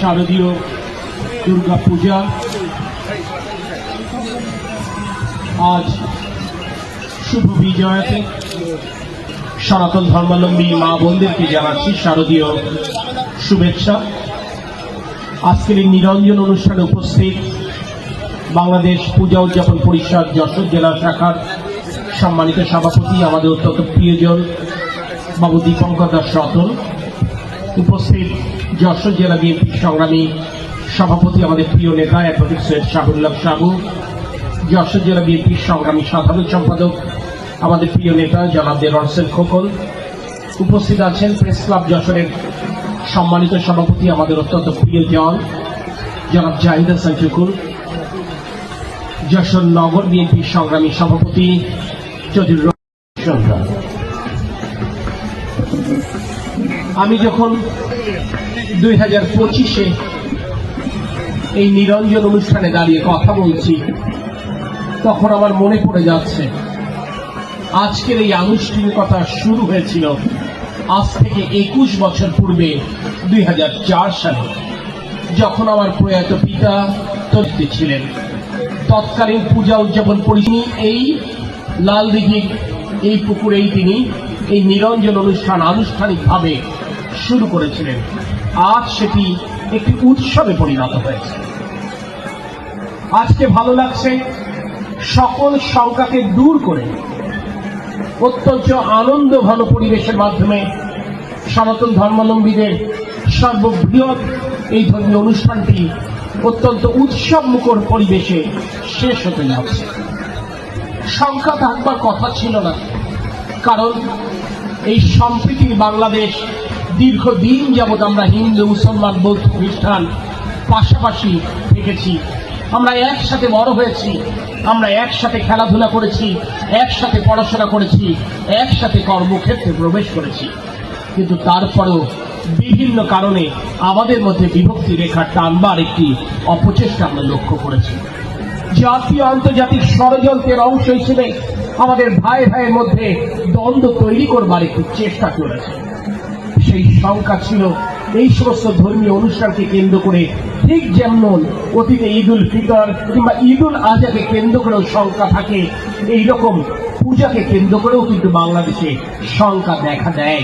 শারদীয় দুর্গা পূজা। আজ শুভ বিজয়াতে সনাতন ধর্মাবলম্বী মা বোনদেরকে জানাচ্ছি শারদীয় শুভেচ্ছা। আজকের এই নিরঞ্জন অনুষ্ঠানে উপস্থিত বাংলাদেশ পূজা উদযাপন পরিষদ যশোর জেলা শাখার সম্মানিত সভাপতি, আমাদের অত্যন্ত প্রিয়জন বাবু দীপঙ্কর দাস রতন। উপস্থিত যশোর জেলা বিএনপি সংগ্রামী সভাপতি আমাদের প্রিয় নেতা অ্যাডভোকেট সৈয়দ শাহুল্লাহ সাবু যশোর জেলা বিএনপির সংগ্রামী সাধারণ সম্পাদক আমাদের প্রিয় নেতা, জনাব দেলোয়ার হোসেন খোকন। উপস্থিত আছেন প্রেস ক্লাব যশোরের সম্মানিত সভাপতি আমাদের অত্যন্ত প্রিয়জন জনাব জাহিদ হাসান চুকুর। যশোর নগর বিএনপির সংগ্রামী সভাপতি চৌধুরী আমি যখন দুই হাজার এই নিরঞ্জন অনুষ্ঠানে দাঁড়িয়ে কথা বলছি, তখন আমার মনে পড়ে যাচ্ছে, আজকের এই আনুষ্ঠানিকতা শুরু হয়েছিল আজ থেকে একুশ বছর পূর্বে দুই হাজার চার সালে, যখন আমার প্রয়াত পিতা তরিতে ছিলেন। তৎকালীন পূজা উদযাপন পরিচিনি এই লাল দিঘির, এই পুকুরেই তিনি এই নিরঞ্জন অনুষ্ঠান আনুষ্ঠানিকভাবে শুরু করেছিলেন। আজ সেটি একটি উৎসবে পরিণত হয়েছে। আজকে ভালো লাগছে সকল শঙ্কাকে দূর করে অত্যন্ত আনন্দ ঘন পরিবেশের মাধ্যমে সনাতন ধর্মাবলম্বীদের সর্ববৃহৎ এই ধর্মীয় অনুষ্ঠানটি অত্যন্ত উৎসব মুখর পরিবেশে শেষ হতে যাচ্ছে। সংখ্যা থাকবার কথা ছিল না, কারণ এই সম্প্রীতির বাংলাদেশ দীর্ঘদিন যাবৎ আমরা হিন্দু, মুসলমান, বৌদ্ধ, খ্রিস্টান পাশাপাশি থেকেছি। আমরা একসাথে বড় হয়েছি, আমরা একসাথে খেলাধুলা করেছি, একসাথে পড়াশোনা করেছি, একসাথে কর্মক্ষেত্রে প্রবেশ করেছি। কিন্তু তারপরেও বিভিন্ন কারণে আমাদের মধ্যে বিভক্তি রেখা টানবার একটি অপচেষ্টা আমরা লক্ষ্য করেছি। জাতীয় আন্তর্জাতিক ষড়যন্ত্রের অংশ হিসেবে আমাদের ভাই ভাইয়ের মধ্যে দ্বন্দ্ব তৈরি করবার একটি চেষ্টা চলেছে। সেই সংখ্যা ছিল। এই সমস্ত ধর্মীয় অনুষ্ঠানকে কেন্দ্র করে ঠিক যেমন অতীতে ঈদ উল ফিতর কিংবা ঈদ উল আজহাকে কেন্দ্র করেও সংখ্যা থাকে এই রকম পূজাকে কেন্দ্র করেও কিন্তু বাংলাদেশে সংখ্যা দেখা দেয়।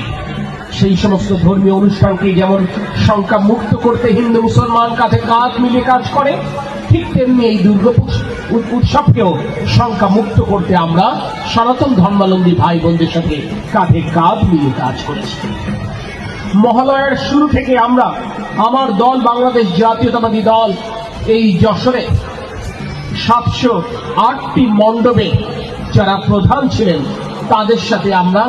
সেই সমস্ত ধর্মীয় অনুষ্ঠানকে যেমন শঙ্কা মুক্ত করতে হিন্দু মুসলমান কাঁধে কাঁধ মিলে কাজ করে, ঠিক তেমনি এই দুর্গা পুজ- উ- উৎসবকেও সংখ্যা মুক্ত করতে আমরা সনাতন ধর্মাবলম্বী ভাই বোনদের সাথে কাঁধে কাঁধ মিলিয়ে কাজ করেছি। মহালয়ার শুরু থেকে আমরা আমার দল, বাংলাদেশ জাতীয়তাবাদী দল, এই যশোরে সাতশো আটটি মণ্ডপে যারা প্রধান ছিলেন, তাদের সাথে আমরা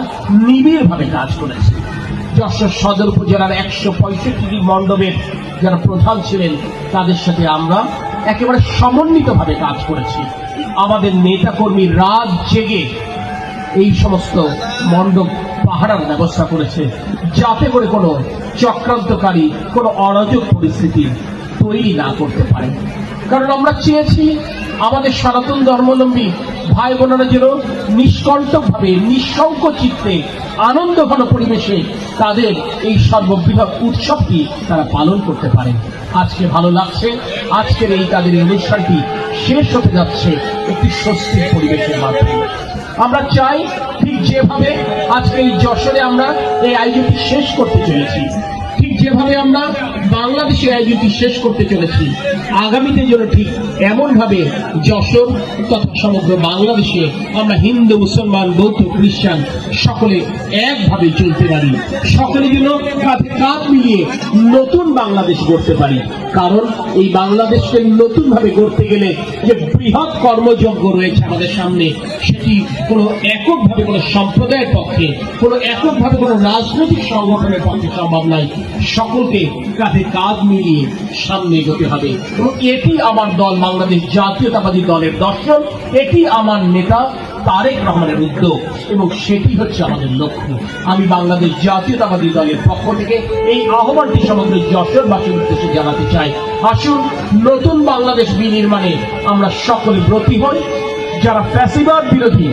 নিবিড়ভাবে কাজ করেছি। যশোর সদর উপজেলার একশো পঁয়ষট্টি মণ্ডপের যারা প্রধান ছিলেন, তাদের সাথে আমরা একেবারে সমন্বিতভাবে কাজ করেছি। আমাদের নেতাকর্মী রাত জেগে এই সমস্ত মণ্ডপ পাহারার ব্যবস্থা করেছে, যাতে করে কোনো চক্রান্তকারী, কোনো অরাজক পরিস্থিতি তৈরি না করতে পারে। কারণ আমরা চেয়েছি আমাদের সনাতন ধর্মাবলম্বী ভাই বোনেরা যেন নিষ্কণ্টকভাবে নিঃসংক চিত্তে, আনন্দ ঘন পরিবেশে তাদের এই সর্ববৃহৎ উৎসবটি তারা পালন করতে পারে। আজকে ভালো লাগছে। আজকের এই তাদের অনুষ্ঠানটি শেষ হতে যাচ্ছে একটি স্বস্তির পরিবেশের মাধ্যমে। আমরা চাই ঠিক যেভাবে আজকে এই যশোরে আমরা এই আয়োজনটি শেষ করতে চলেছি, ঠিক যেভাবে আমরা বাংলাদেশে আয়োজনটি শেষ করতে চলেছি। আগামীতে যেন ঠিক এমন ভাবে যশোর তথা সমগ্র বাংলাদেশে আমরা হিন্দু, মুসলমান, বৌদ্ধ, খ্রিস্টান সকলে একভাবে চলতে পারি। সকলে যেন কাঁধে কাঁধ মিলিয়ে নতুন বাংলাদেশ গড়তে পারি। কারণ এই বাংলাদেশকে নতুন ভাবে গড়তে গেলে যে বৃহৎ কর্মযজ্ঞ রয়েছে আমাদের সামনে, সেটি কোনো এককভাবে কোনো সম্প্রদায়ের পক্ষে, কোনো এককভাবে কোনো রাজনৈতিক সংগঠনের পক্ষে সম্ভব নয়। সকলকে কাঁধে কাঁধ মিলিয়ে সামনে এগোতে হবে। এবং এটি আমার দল বাংলাদেশ জাতীয়তাবাদী দলের দর্শন, এটি আমার নেতা তারেক রহমানের উদ্যোগ, এবং সেটি হচ্ছে আমাদের লক্ষ্য। আমি বাংলাদেশ জাতীয়তাবাদী দলের পক্ষ থেকে এই আহ্বানটি সমগ্র যশোরবাসীর উদ্দেশ্যে জানাতে চাই। আসুন, নতুন বাংলাদেশ বিনির্মাণে আমরা সকলে ব্রতী হই। যারা ফ্যাসিবাদ বিরোধী,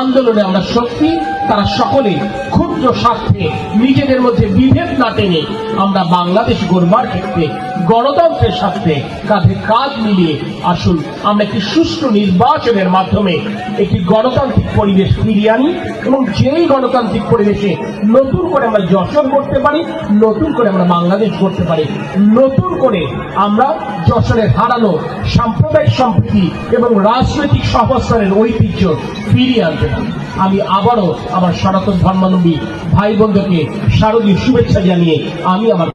আন্দোলনে আমরা শক্তি তারা সকলে ক্ষুদ্র স্বার্থে নিজেদের মধ্যে বিভেদ না টেনে আমরা বাংলাদেশ গড়বার ক্ষেত্রে গণতন্ত্রের স্বার্থে কাঁধে কাঁধ মিলিয়ে আসুন, আমরা একটি সুষ্ঠু নির্বাচনের মাধ্যমে একটি গণতান্ত্রিক পরিবেশ ফিরিয়ে আনি এবং যেই গণতান্ত্রিক পরিবেশে নতুন করে আমরা যশোর করতে পারি, নতুন করে আমরা বাংলাদেশ করতে পারি, নতুন করে আমরা যশোরের হারানো সাম্প্রদায়িক সম্প্রীতি এবং রাজনৈতিক সহস্রের ঐতিহ্য ফিরিয়ে আনতে পারি। আমি আবারও আমার সনাতন ধর্মাবলম্বী ভাই বন্ধুকে শারদীয় শুভেচ্ছা জানিয়ে আমি আমার